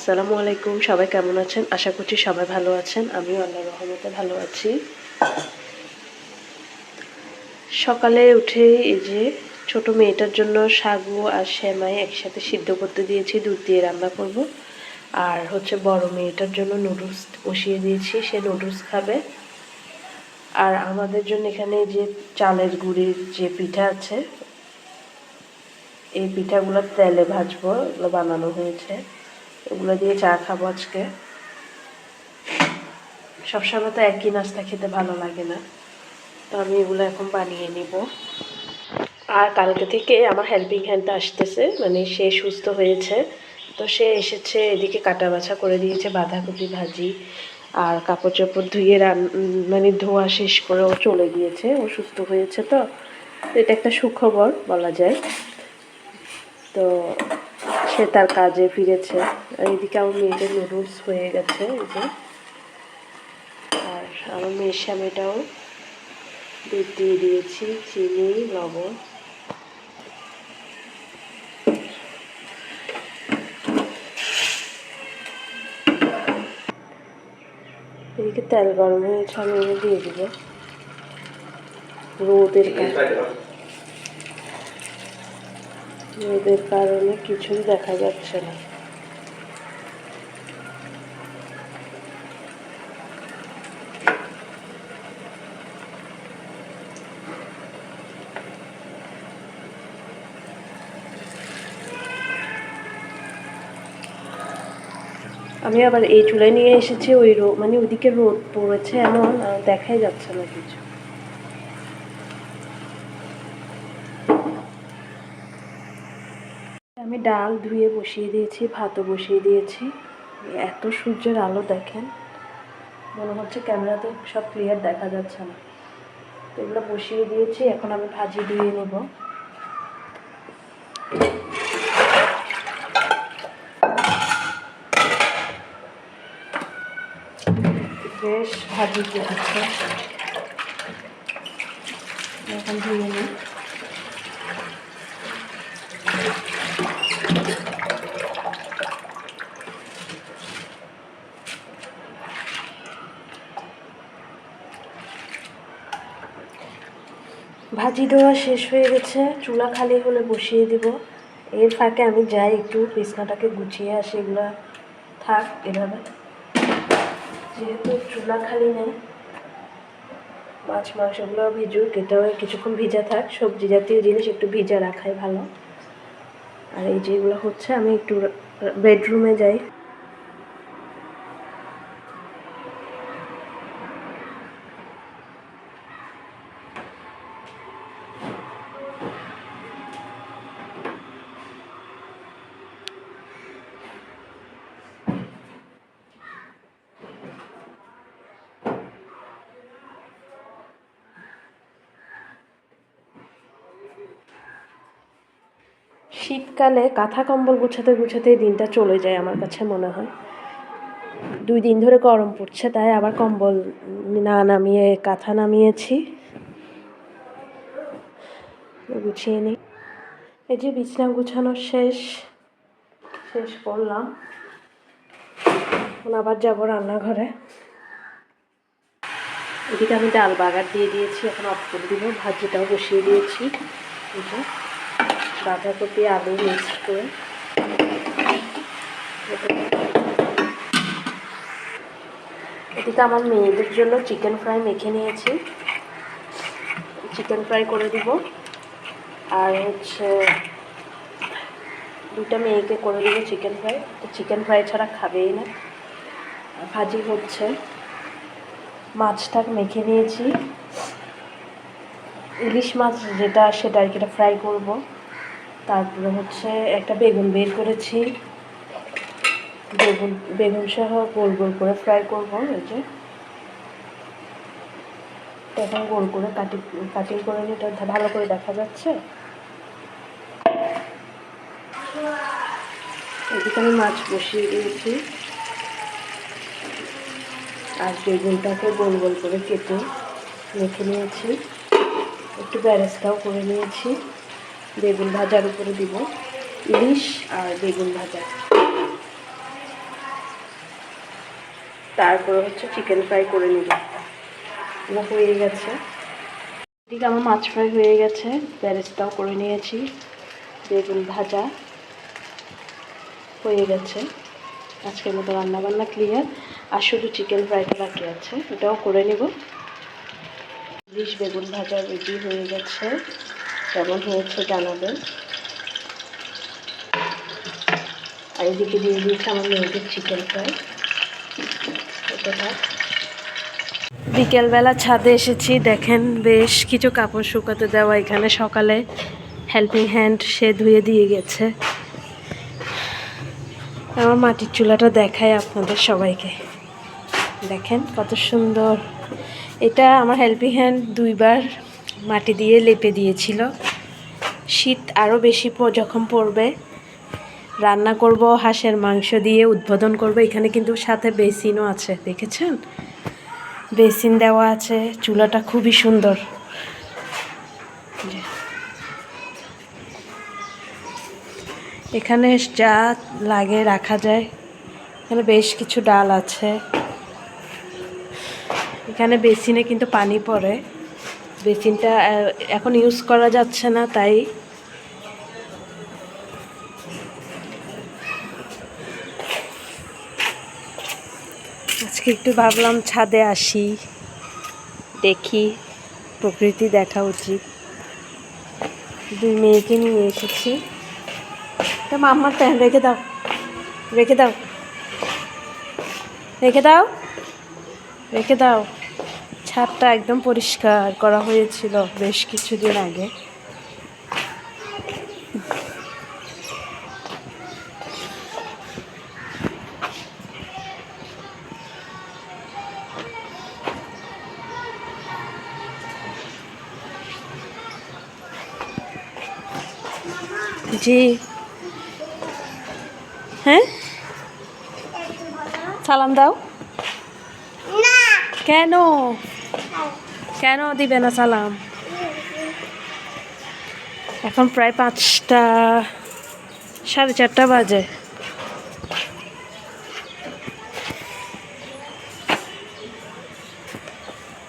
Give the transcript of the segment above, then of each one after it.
আসসালামু আলাইকুম, সবাই কেমন আছেন? আশা করছি সবাই ভালো আছেন। আমিও আল্লাহ রহমতে ভালো আছি। সকালে উঠে এই যে ছোট মেয়েটার জন্য সাগু আর সেমাই একসাথে সিদ্ধ করতে দিয়েছি, দুধ দিয়ে রান্না করব। আর হচ্ছে বড় মেয়েটার জন্য নুডলস বসিয়ে দিয়েছি, সে নুডলস খাবে। আর আমাদের জন্য এখানে যে চালের গুড়ির যে পিঠা আছে, এই পিঠাগুলো তেলে ভাজবো বানানো হয়েছে। এগুলো দিয়ে চা খাব আজকে। সবসময় তো একই নাস্তা খেতে ভালো লাগে না। তো আমি এগুলো এখন বানিয়ে নিব। আর কালকে থেকে আমার হেল্পিং হ্যান্ডটা আসতেছে মানে সে সুস্থ হয়েছে। তো সে এসেছে, এদিকে কাটা বাছা করে দিয়েছে, বাঁধাকপি ভাজি আর কাপড় চোপড় ধুয়ে রান মানে ধোয়া শেষ করে ও চলে গিয়েছে। ও সুস্থ হয়েছে তো এটা একটা সুখবর বলা যায়। তো সে তার কাজে ফিরেছে। আর এদিকে আমার মেয়েদের নুডলস হয়ে গেছে, এই আর আমার মেয়ের স্বামীটাও দুধ দিয়ে দিয়েছি, চিনি, লবণ। এদিকে তেল গরম হয়েছে, আমি দিয়ে দিব। রোদের রোদের কারণে কিছুই দেখা যাচ্ছে না। আমি আবার এই চুলায় নিয়ে এসেছি, ওই মানে ওইদিকে রোদ পড়েছে এমন দেখাই যাচ্ছে না কিছু। আমি ডাল ধুয়ে বসিয়ে দিয়েছি, ভাতও বসিয়ে দিয়েছি। এত সূর্যের আলো দেখেন, মনে হচ্ছে ক্যামেরাতে সব ক্লিয়ার দেখা যাচ্ছে না। তো এগুলো বসিয়ে দিয়েছি, এখন আমি ভাজি দিয়ে নেব। বেশ ভাজি দিয়েছে এখন ধুয়ে নিই। ভাজি দেওয়া শেষ হয়ে গেছে। চুলা খালি হলে বসিয়ে দিব। এর ফাঁকে আমি যাই একটু, বিছনাটাকে গুছিয়ে আসি, এগুলো থাক এভাবে। যেহেতু চুলা খালি নেই, মাছ, মাংসগুলো ভিজুক, এটাও কিছুক্ষণ ভিজা থাক। সবজি জাতীয় জিনিস একটু ভিজা রাখাই ভালো। আর এই যেগুলো হচ্ছে, আমি একটু বেডরুমে যাই। শীতকালে কাঁথা কম্বল গুছাতে গুছাতেই দিনটা চলে যায় আমার কাছে মনে হয়। দুই দিন ধরে গরম পড়ছে, তাই আবার কম্বল না নামিয়ে কাঁথা নামিয়েছি। গুছিয়ে নিই। এই যে বিছনা গুছানো শেষ শেষ করলাম। এখন আবার যাব রান্নাঘরে। এদিকে আমি ডাল বাগার দিয়ে দিয়েছি, এখন অফ করে দিব, ভাজিটাও বসিয়ে দিয়েছি। বাঁধাকপি, আলু মিক্স করে। এদিকে আমার মেয়েদের জন্য চিকেন ফ্রাই মেখে নিয়েছি। চিকেন ফ্রাই করে দিব। আর হচ্ছে দুটা মেয়েকে করে দিব চিকেন ফ্রাই তো চিকেন ফ্রাই ছাড়া খাবেই না। ভাজি হচ্ছে। মাছটা মেখে নিয়েছি। ইলিশ মাছ যেটা সেটা আর কি ফ্রাই করব। তারপরে হচ্ছে একটা বেগুন বের করেছি। বেগুন বেগুন সহ গোল গোল করে ফ্রাই করব, এই যে। এখন গোল করে কাটি কাটিং করে এটা ভালো করে দেখা যাচ্ছে। এদিকে আমি মাছ বসিয়ে দিয়েছি। আর বেগুনটাকে গোল গোল করে কেটে রেখে নিয়েছি। একটু ব্যারেস্তাও করে নিয়েছি। বেগুন ভাজার উপরে দিব ইলিশ আর বেগুন ভাজা। তারপরে হচ্ছে চিকেন ফ্রাই করে নিব। আমার হয়ে গেছে। এদিকে আমার মাছ ফ্রাই হয়ে গেছে, ব্যারেস্তাও করে নিয়েছি, বেগুন ভাজা হয়ে গেছে। আজকের মতো রান্নাবান্না ক্লিয়ার আর শুধু চিকেন ফ্রাইটা বাকি আছে, এটাও করে নিব। ইলিশ, বেগুন ভাজা রেডি হয়ে গেছে। কেমন হয়েছে জানাবেন। আর এদিকে দিয়ে দিয়েছি আমার মেয়েদের চিকেন ফ্রাই বিকেলবেলা ছাদে এসেছি, দেখেন বেশ কিছু কাপড় শুকাতে দেওয়া এখানে সকালে। হেল্পিং হ্যান্ড সে ধুয়ে দিয়ে গেছে। আমার মাটির চুলাটা দেখায় আপনাদের সবাইকে। দেখেন কত সুন্দর। এটা আমার হেল্পিং হ্যান্ড দুইবার মাটি দিয়ে লেপে দিয়েছিল। শীত আরও বেশি যখন পড়বে, রান্না করব, হাঁসের মাংস দিয়ে উদ্বোধন করব। এখানে কিন্তু সাথে বেসিনও আছে, দেখেছেন? বেসিন দেওয়া আছে, চুলাটা খুবই সুন্দর। এখানে যা লাগে রাখা যায়। এখানে বেশ কিছু ডাল আছে। এখানে বেসিনে কিন্তু পানি পড়ে। বেসিনটা এখন ইউজ করা যাচ্ছে না, তাই। আজকে একটু ভাবলাম ছাদে আসি, দেখি, প্রকৃতি দেখা উচিত। দুই মেয়েকে নিয়ে এসেছি। তা মাম্মার প্যান্ট রেখে দাও রেখে দাও। রেখে দাও রেখে দাও। ছাদটা একদম পরিষ্কার করা হয়েছিল বেশ কিছুদিন আগে। জি। হ্যাঁ? সালাম দাও। কেন? কেন দিবে না সালাম? এখন প্রায় পাঁচটা, সাড়ে চারটা বাজে।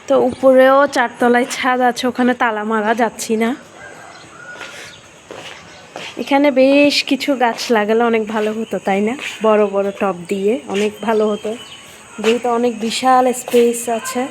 তো উপরেও চারতলায় ছাদ আছে, ওখানে তালা মারা যাচ্ছি না। এখানে বেশ কিছু গাছ লাগালে অনেক ভালো হতো, তাই না? বড় বড় টব দিয়ে অনেক ভালো হতো। যেহেতু অনেক বিশাল স্পেস আছে।